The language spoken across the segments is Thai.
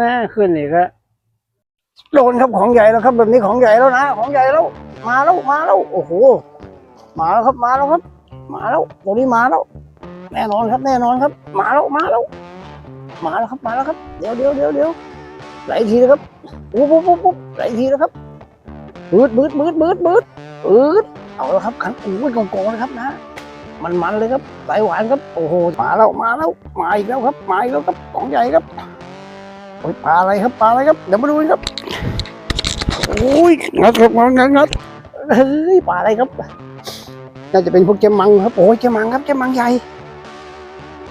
น่ขึ้นอีกแล้วโดนครับของใหญ่แล้วครับ แบบนี้ของใหญ่แล้วนะของใหญ่แล้ว มาแล้วมาแล้วโอ้โหมาแล้วครับมาแล้วครับ มาแล้วตัวนี้มาแล้ว แน่นอนครับแน่นอนครับ มาแล้วมาแล้ว มาแล้วครับมาแล้วครับ เดี๋ยวเดี๋ยวเดี๋ยวเดี๋ยวไหลทีนะครับปุ๊บปุ๊บปุ๊บปุ๊บไหลทีนะครับบืดบืดบืดบืดบืดบืดเอาแล้วครับขันอู้ยโกงๆนะครับนะ มันมันเลยครับไหลหวานครับ โอ้โห มาแล้ว มาแล้ว มาอีกแล้วครับ มาอีกแล้วครับ ของใหญ่ครับ โอ้ยปลาอะไรครับปลาอะไรครับ เดี๋ยวมาดูครับโอ้ยงัดครับงัดงัดงัดเฮ้ยปลาอะไรครับ น่าจะเป็นพวกเจมังครับโอ้ยเจมังครับเจมังใหญ่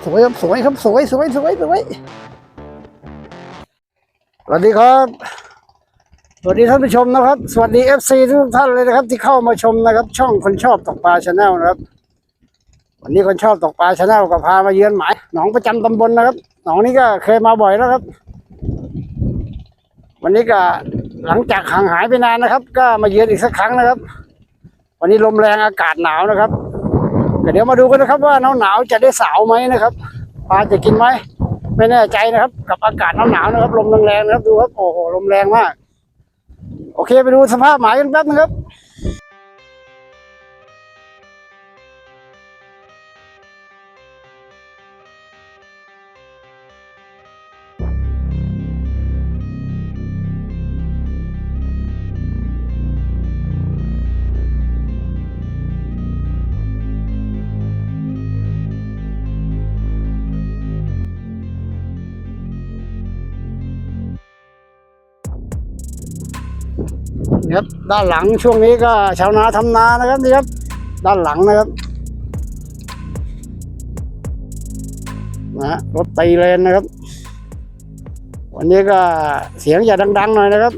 สวยครับสวยครับสวยสวยสวยสวยสวัสดีครับสวัสดีท่านผู้ชมนะครับ สวัสดีเอฟซีทุกท่านเลยนะครับ ที่เข้ามาชมนะครับ ช่องคนชอบตกปลาชาแนลนะครับ วันนี้คนชอบตกปลาชาแนลก็พามาเยือนหมายหนองประจำตำบลนะครับหนองนี้ก็เคยมาบ่อยแล้วครับ วันนี้ก็หลังจากห่างหายไปนานนะครับ ก็มาเยือนอีกสักครั้งนะครับ วันนี้ลมแรงอากาศหนาวนะครับเดี๋ยวมาดูกันนะครับว่าหนาวหนาวจะได้สาวไหมนะครับปลาจะกินไหมไม่แน่ใจนะครับ กับอากาศหนาวหนาวนะครับ ลมแรงๆนะครับดูครับโอ้โหลมแรงมาก โอเคไปดูสภาพหมายกันแป๊บนึงครับ นะครับด้านหลังช่วงนี้ก็ชาวนาทำนานะครับนี่ครับ ด้านหลังนะครับนะรถตีเลนนะครับ วันนี้ก็เสียงอย่าดัง ๆ หน่อยนะครับ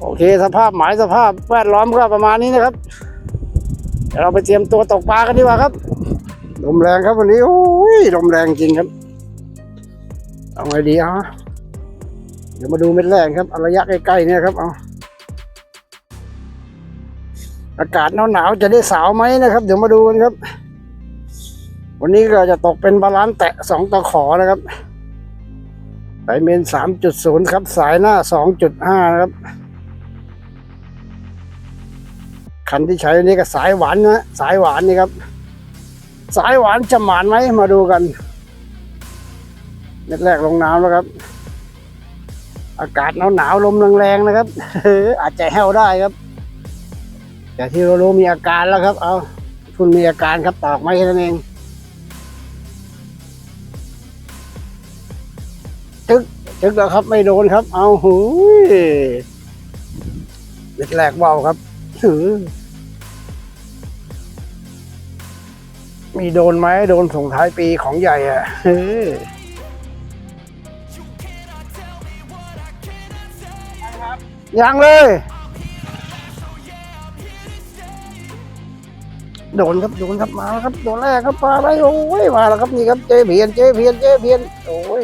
โอเคสภาพหมายสภาพแวดล้อมก็ประมาณนี้นะครับเดี๋ยวเราไปเตรียมตัวตกปลากันดีกว่าครับลมแรงครับวันนี้โอ้ยลมแรงจริงครับเอาไงดีอะ ดี๋ยวมาดูเม็ดแรกครับระยะใกล้ๆเนี่ยครับเอาอากาศหนาวๆจะได้สาวไหมนะครับ เดี๋ยวมาดูกันครับ วันนี้ก็จะตกเป็นบาลานซ์แตะสองตะขอนะครับสายเมนสามจุดศูนย์ครับ สายหน้าสองจุดห้านะครับคันที่ใช้วันนี้ก็สายหวานนะสายหวานนี่ครับ สายหวานจะหมานไหมมาดูกันเม็ดแรกลงน้ำแล้วครับ อากาศหนาวหนาวๆลมแรงๆนะครับอาจจะแห้วได้ครับ แต่ที่เรารู้มีอาการแล้วครับ เอาคุณมีอาการครับตอกไม้แค่นั้นเองจึกจึกแล้วครับ ไม่โดนครับ เอาหูยเล็กแรกเบาครับหือมีโดนไหมโดนส่งท้ายปีของใหญ่อะเยังเลย โดนครับ โดนครับ มาแล้วครับ โดนแรกครับปลาอะไรโอ้ย มาแล้วครับ นี่ครับ เจเพียน เจเพียน เจเพียน โอ้ย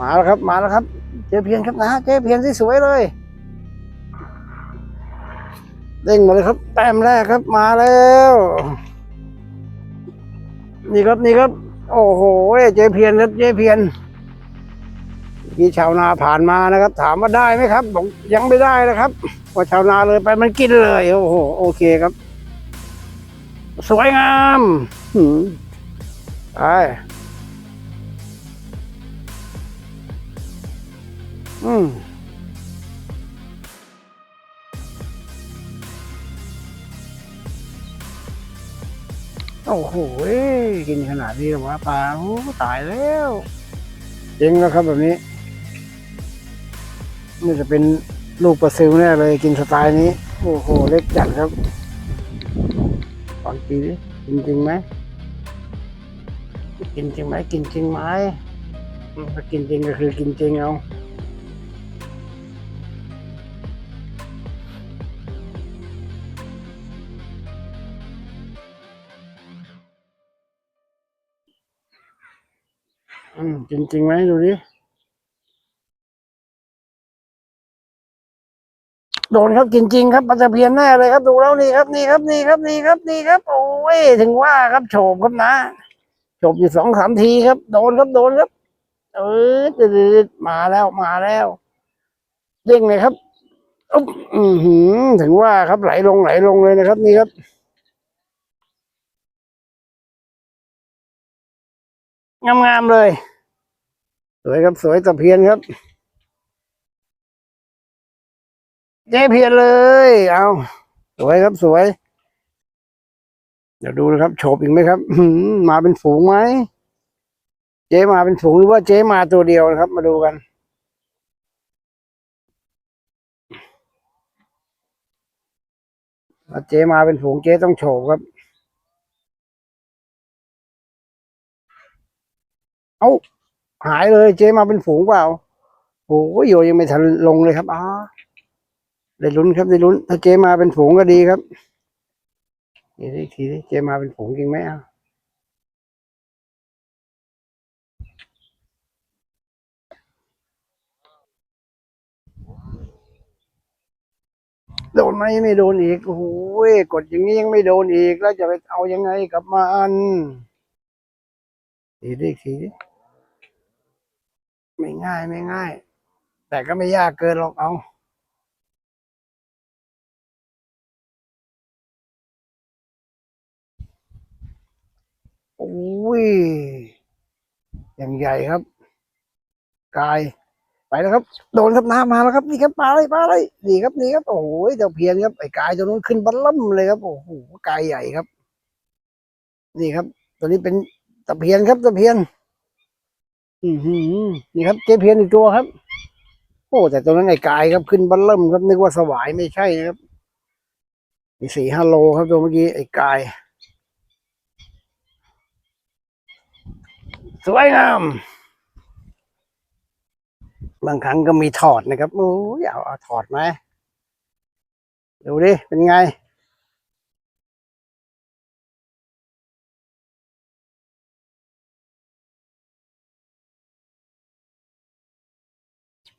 มาแล้วครับ มาแล้วครับ เจเพียนครับนะ เจเพียนที่สวยเลย เด้งมาเลยครับ แต้มแรกครับ มาแล้ว นี่ครับ นี่ครับ โอ้โห เจเพียนครับ เจเพียน มีชาวนาผ่านมานะครับ ถามว่าได้ไหมครับบอกยังไม่ได้นะครับว่าชาวนาเลยไปมันกินเลยโอ้โหโอเคครับ สวยงามหืมไปอืมโอ้โห กินขนาดนี้หรอวะปลาโอ้ตายแล้วเจ๋งแล้วครับแบบนี้ นี่จะเป็นลูกปลาซิวแน่เลยกินสไตล์นี้ โอ้โห เล็กจัดครับตอนปีกินจริงไหมกินจริงไหมกินจริงไหมอืมถ้ากินจริงก็คือกินจริงเอาอืมกินจริงไหมดูดิ โดนครับกินจริงครับปลาตะเพียนแน่เลยครับดูแล้วนี่ครับนี่ครับนี่ครับนี่ครับนี่ครับ โอ้ยถึงว่าครับโฉบครับนะโฉบอยู่สองสามทีครับ โดนครับโดนครับ เออดืดมาแล้วมาแล้วเด้งเลยครับอุ๊บอือหือ ถึงว่าครับไหลลงไหลลงเลยนะครับ นี่ครับงามๆเลย สวยครับสวยตะเพียนครับ เจ๊เพียนเลย เอาสวยครับสวย เดี๋ยวดูนะครับโฉบอีกไหมครับมาเป็นฝูงไหม เจ๊มาเป็นฝูงหรือว่าเจ๊มาตัวเดียวนะครับ มาดูกันถ้าเจ๊มาเป็นฝูงเจ๊ต้องโฉบครับ เอาหายเลย เจ๊มาเป็นฝูงเปล่าโอ้ยโยยังไม่ทันลงเลยครับอ๋อ ได้ลุ้นครับได้ลุ้น ถ้าเจมาเป็นฝูงก็ดีครับนี่อีกทีดิเจมาเป็นฝูงจริงไหมอะโดนไหมไม่โดนอีกโอ้โหกดอย่างนี้ยังไม่โดนอีก แล้วจะไปเอายังไงกับมันทีดิอีกทีดิไม่ง่ายไม่ง่าย แต่ก็ไม่ยากเกินหรอกเอา อ้ยอย่างใหญ่ครับ กาย ไปแล้วครับ โดนครับน้ำมาแล้วครับนี่ครับปลาอะไรปลาอะไรนี่ครับนี่ครับโอ้โหเจ้าเพียนครับไอ้กายตัวนู้นขึ้นบัลล่ำเลยครับโอ้โหกายใหญ่ครับ นี่ครับ ตัวนี้เป็นตะเพียนครับตะเพียน อือหือนี่ครับเจเพียนอีกตัวครับ โอ้แต่ตัวนั้นไอ้กายครับขึ้นบัลล่ำครับนึกว่าสวายไม่ใช่นะครับมีสี่ห้าโลครับตัวเมื่อกี้ไอ้กาย สวยงาม บางครั้งก็มีถอดนะครับโอ้ยเอาเอาถอดไหมดูดิ เป็นไง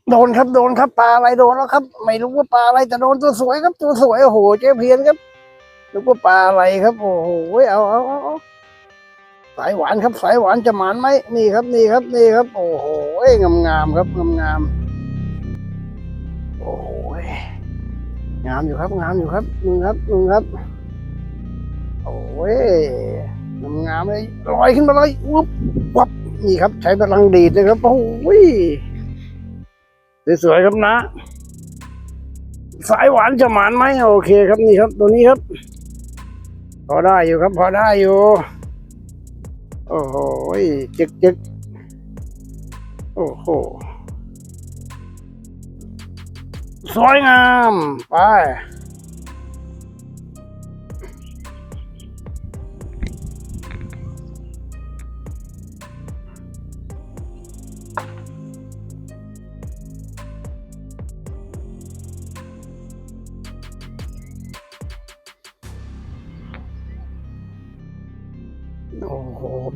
โดนครับโดนครับปลาอะไรโดนแล้วครับ ไม่รู้ว่าปลาอะไรแต่โดนตัวสวยครับตัวสวยโอ้โหเจ๊เพียนครับนึกว่าปลาอะไรครับ โอ้โหเอาเอาเอาเอา สายหวานครับ สายหวานจะหมานไหมนี่ครับนี่ครับนี่ครับ โอ้โหงามงามครับงามงามโอ้โหงามอยู่ครับงามอยู่ครับนึงครับนึงครับ โอ้ยงามงามเลยลอยขึ้นมาเลยวุบวับนี่ครับ ใช้พลังดีดเลยครับโอ้ยสวยๆครับนะ สายหวานจะหมานไหมโอเคครับนี่ครับ ตัวนี้ครับ พอได้อยู่ครับ พอได้อยู่ โอ้โหจึกจึกโอ้โห สวยงาม ไป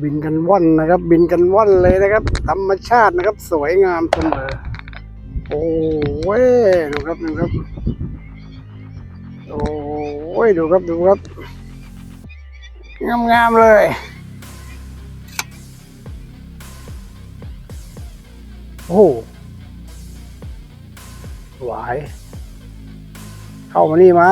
บินกันว่อนนะครับ บินกันว่อนเลยนะครับ ธรรมชาตินะครับ สวยงามเสมอโอ้ยดูครับดูครับโอ้ยดูครับดูครับงามงามๆเลยโอ้หหวายเข้ามานี่ไหม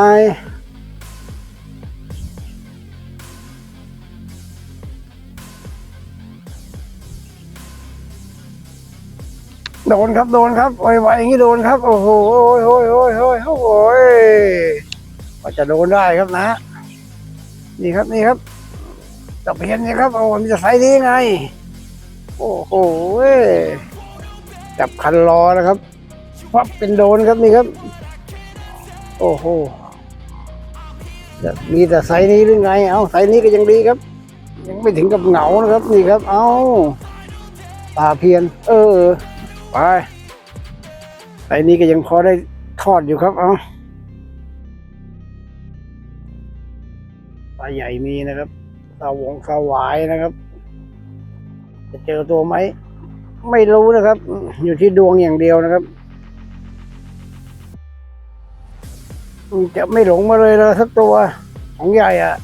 โดนครับโดนครับไวๆอย่างนี้โดนครับ โอ้โหโอ้ยโอ้ยโอ้ยโอ้ยโอ้ยว่าจะโดนได้ครับนะ นี่ครับนี่ครับตะเพียนนี่ครับโอ้มันจะใส่ดีไง โอ้โหจับคันรอนะครับพับเป็นโดนครับนี่ครับ โอ้โหจะมีแต่ไซส์นี้หรือไง เอาไซส์นี้ก็ยังดีครับ ยังไม่ถึงกับเหงานะครับ นี่ครับ เอาตาเพียน เออ ไปไอ้นี้ก็ยังพอได้ทอดอยู่ครับ เอาปลาใหญ่มีนะครับสาวงสวายนะครับ จะเจอตัวไหม ไม่รู้นะครับ อยู่ที่ดวงอย่างเดียวนะครับ จะไม่หลงมาเลยเลยสักตัวของใหญ่อะ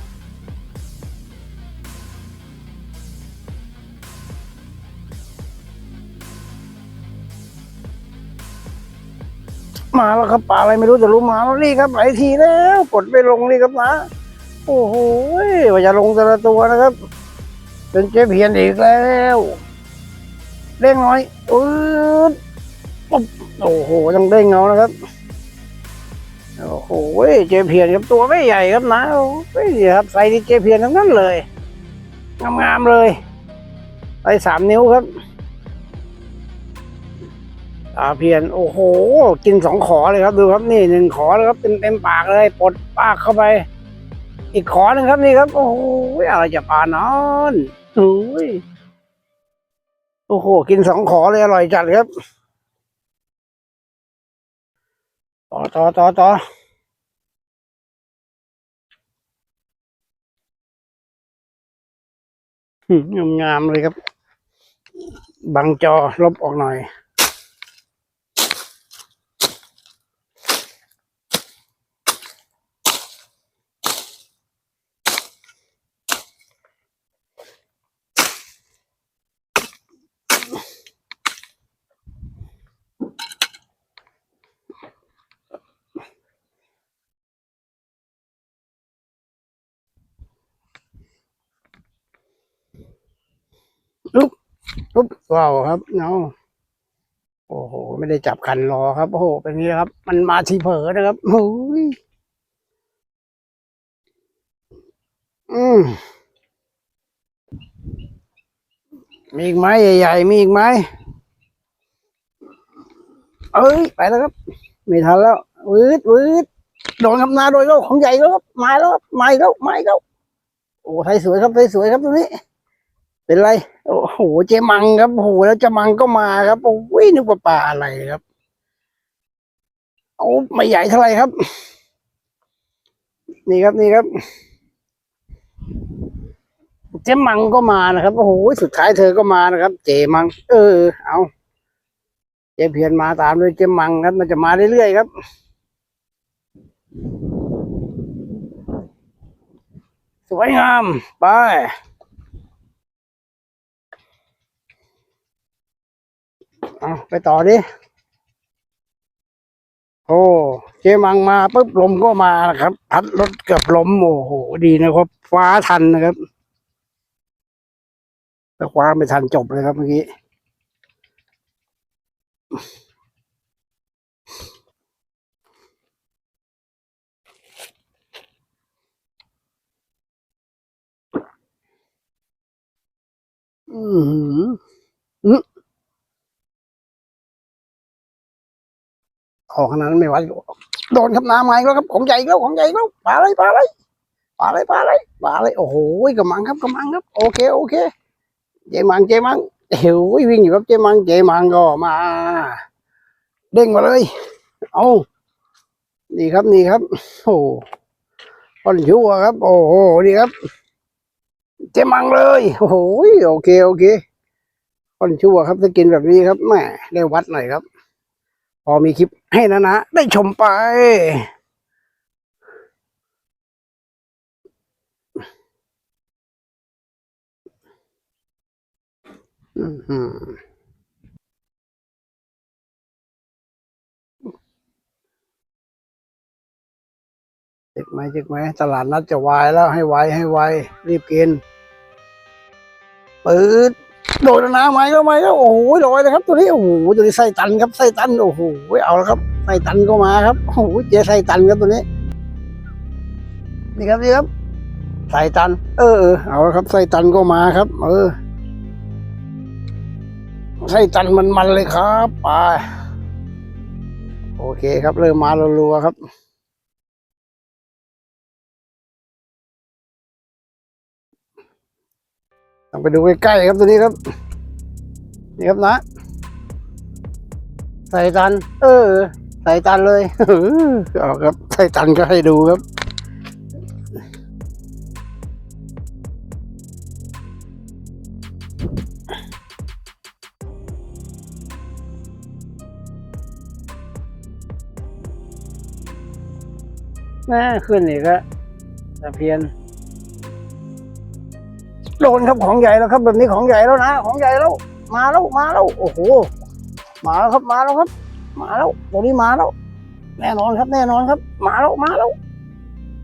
มาแล้วครับปลาอะไรไม่รู้แต่รู้มาแล้วนี่ครับหลายทีแล้วกดไม่ลงนี่ครับนะโอ้โหว่าจะลงแต่ละตัวนะครับเป็นเจ๊เพียนอีกแล้วเด้งน้อยอืดปุ๊บโอ้โหยังเด้งเงานะครับโอ้โหเจ๊เพียนครับตัวไม่ใหญ่ครับนะโอ้ยครับใส่ที่เจ๊เพียนทั้งนั้นเลยงามๆเลยใส่สามนิ้วครับ ตาเพียนโอ้โห กินสองขอเลยครับดูครับนี่หนึ่งขอเลยครับเต็มเต็มปากเลยปดปากเข้าไป อีกขอหนึ่งครับนี่ครับ โอ้โหอะไรจะปลานอนโอ้ยโอ้โห กินสองขอเลยอร่อยจัดครับต่อต่อต่อต่อหืมงามๆเลยครับ บังจอลบออกหน่อย ปุ๊บว้าวครับเนาโอ้โห ไม่ได้จับคันรอครับ โอ้โห เป็นนี้ครับ มันมาทีเผลอนะครับโอ้ยอืมมีอีกไหมใหญ่ๆ มีอีกไหมเอ้ย ไปแล้วครับ ไม่ทันแล้ววืดวืดโดนคำนาโดยแล้วของใหญ่แล้วครับมาแล้วครับมาแล้วมาแล้วโอ้ไทยสวยครับไทยสวยครับตรงนี้ เป็นไร โอ้โห เจมังครับโอ้โหแล้วเจมังก็มาครับโอ้ยนึกว่าปลาอะไรครับโอ้ไม่ใหญ่เท่าไหร่ครับ นี่ครับนี่ครับ เจมังก็มานะครับโอ้โหสุดท้ายเธอก็มานะครับ เจมัง เออ เอาเจเพียนมาตามด้วยเจมังครับ มันจะมาเรื่อยๆครับสวยงาม ไป อาไปต่อดิโอ้เจมังมาปุ๊บลมก็มานะครับ พัดรถเกือบล้มโอ้โหดีนะครับฟ้าทันนะครับแต่คว้าไม่ทันจบเลยครับเมื่อกี้อือหือ ของขนาดนั้นไม่ไหวโดนครับน้ำไงแล้วครับของใหญ่แล้วของใหญ่แล้วปลาอะไรปลาอะไรปลาอะไรปลาอะไรปลาอะไรโอ้โหกระมังครับกระมังครับโอเคโอเค เจมังเจมังเฮ้ยวิ่งอยู่ครับเจมังเจมังก็มา เด้งมาเลย เอานี่ครับนี่ครับ โอ้ก้อนชั่วครับ โอ้โหนี่ครับ เจมังเลยโอ้โหโอเคโอเคก้อนชั่วครับถ้ากินแบบนี้ครับแม่ได้วัดหน่อยครับ พอมีคลิปให้นะนะ ได้ชมไปเจ็กไหมเจ็กไหมตลาดนัดจะวายแล้วให้ไวให้ไวรีบกินปืด โดดน้ำไหมก็ไหมก็โอ้โหลอยเลยครับ ตัวนี้โอ้โหตัวนี้ไส้ตันครับไส้ตันโอ้โหเอาแล้วครับไส้ตันก็มาครับโอ้โหเจไส้ตันครับตัวนี้ นี่ครับนี่ครับไส้ตัน เออเอาแล้วครับไส้ตันก็มาครับ เออไส้ตันมันมันเลยครับไปโอเคครับเริ่มมารัวๆครับ ต้องไปดูใกล้ๆครับตัวนี้ครับ นี่ครับนะ ใส่ตัน เออ ใส่ตันเลยเอาครับ ใส่ตันก็ให้ดูครับน่าขึ้นอีกแล้วตะเพียน โดนครับของใหญ่แล้วครับ แบบนี้ของใหญ่แล้วนะ ของใหญ่แล้ว มาแล้วมาแล้วโอ้โห มาแล้วครับมาแล้วครับ มาแล้วตัวนี้มาแล้ว แน่นอนครับ แน่นอนครับ มาแล้วมาแล้ว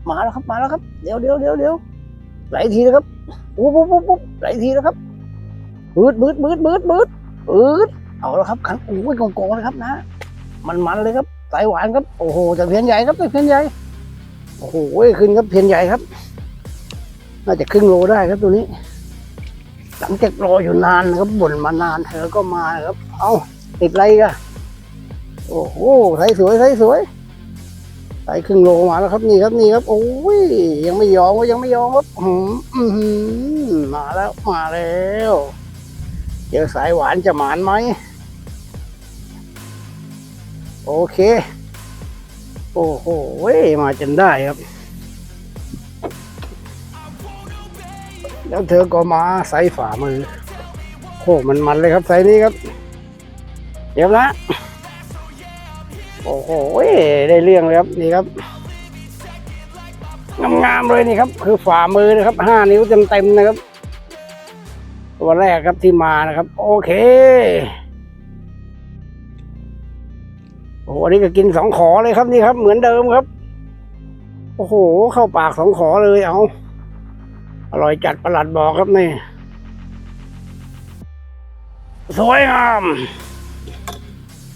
มาแล้วครับมาแล้วครับ เดี๋ยวเดี๋ยวเดี๋ยวเดี๋ยวไหลทีนะครับปุ๊บปุ๊บปุ๊บปุ๊บไหลทีแล้วครับบืดบืดบืดบืดบืดบืดเอาแล้วครับขันโอ้ยโกงๆเลยครับนะ มันมันเลยครับสายหวานครับโอ้โหจากเพียนใหญ่ครับจากเพียนใหญ่โอ้โหขึ้นครับเพียนใหญ่ครับ น่าจะครึ่งโลได้ครับตัวนี้ หลังจากรออยู่นานนะครับบ่นมานานเธอก็มาครับ เอาติดไรกันโอ้โหใส่สวยใส่สวยใส่ครึ่งโลมาแล้วครับนี่ครับนี่ครับ โอ้ยยังไม่ยอมก็ยังไม่ยอมครับอืมมาแล้วมาแล้วเจอสายหวานจะหมานไหมโอเค โอ้โหมาจนได้ครับ แล้วเธอก็มาใส่ฝ่ามือโอ้มันมันเลยครับใส่นี้ครับ เดี๋ยวนะโอ้โหได้เรื่องเลยครับนี่ครับงามๆเลยนี่ครับ คือฝ่ามือนะครับห้านิ้วเต็มๆนะครับ ตัวแรกครับที่มานะครับ โอเคโอ้โหนนี้ก็กินสองขอเลยครับนี่ครับ เหมือนเดิมครับ โอ้โห เข้าปากสองขอเลยเอา อร่อยจัดประหลัดบอกครับนี่ สวยงาม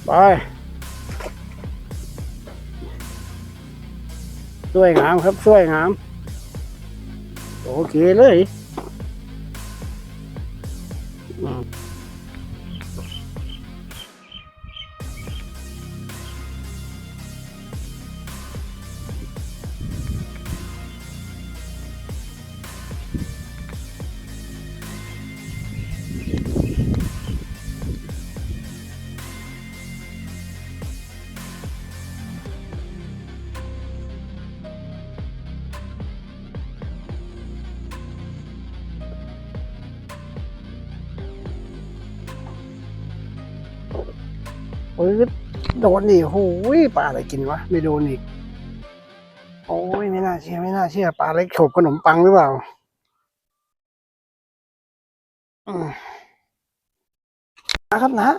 ไป สวยงามครับ สวยงาม โอเคเลย ปื๊ดโดนดิโอ้ยปลาอะไรกินวะ ไม่โดนอีก โอ้ยไม่น่าเชื่อไม่น่าเชื่อปลาเล็กฉกขนมปังหรือเปล่าอืมนะครับนะ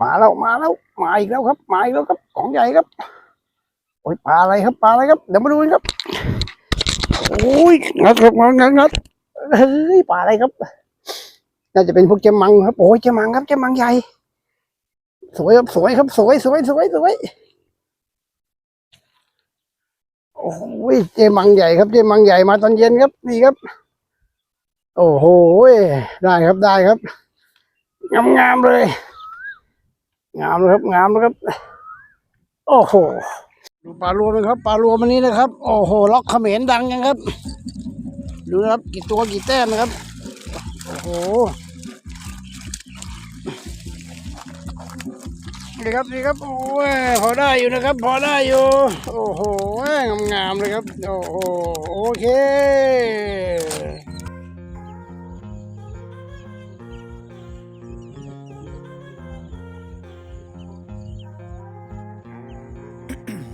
มาแล้วมาแล้วมาอีกแล้วครับมาอีกแล้วครับ ของใหญ่ครับ โอ้ยปลาอะไรครับปลาอะไรครับเดี๋ยวมาดูกันครับโอ้ยงัดครับงัดงัดงัดเฮ้ยปลาอะไรครับ น่าจะเป็นพวกเจมังครับโอ้ยเจมังครับเจมังใหญ่ สวยครับสวยครับสวยสวยสวยสวยโอ้โหเจมังใหญ่ครับเจมังใหญ่มาตอนเย็นครับนี่ครับ โอ้โหได้ครับได้ครับงามงามเลย งามเลยครับงามเลยครับ โอ้โหดูปลารวมนะครับปลารวมวันนี้นะครับ โอ้โหล็อกเขมรดังยังครับ ดูนะครับ กี่ตัวกี่แต้มนะครับ โอ้โห นี่ครับนี่ครับโอ้ยพอได้อยู่นะครับ พอได้อยู่ โอ้โหงามๆเลยครับ โอ้โหโอเคอืม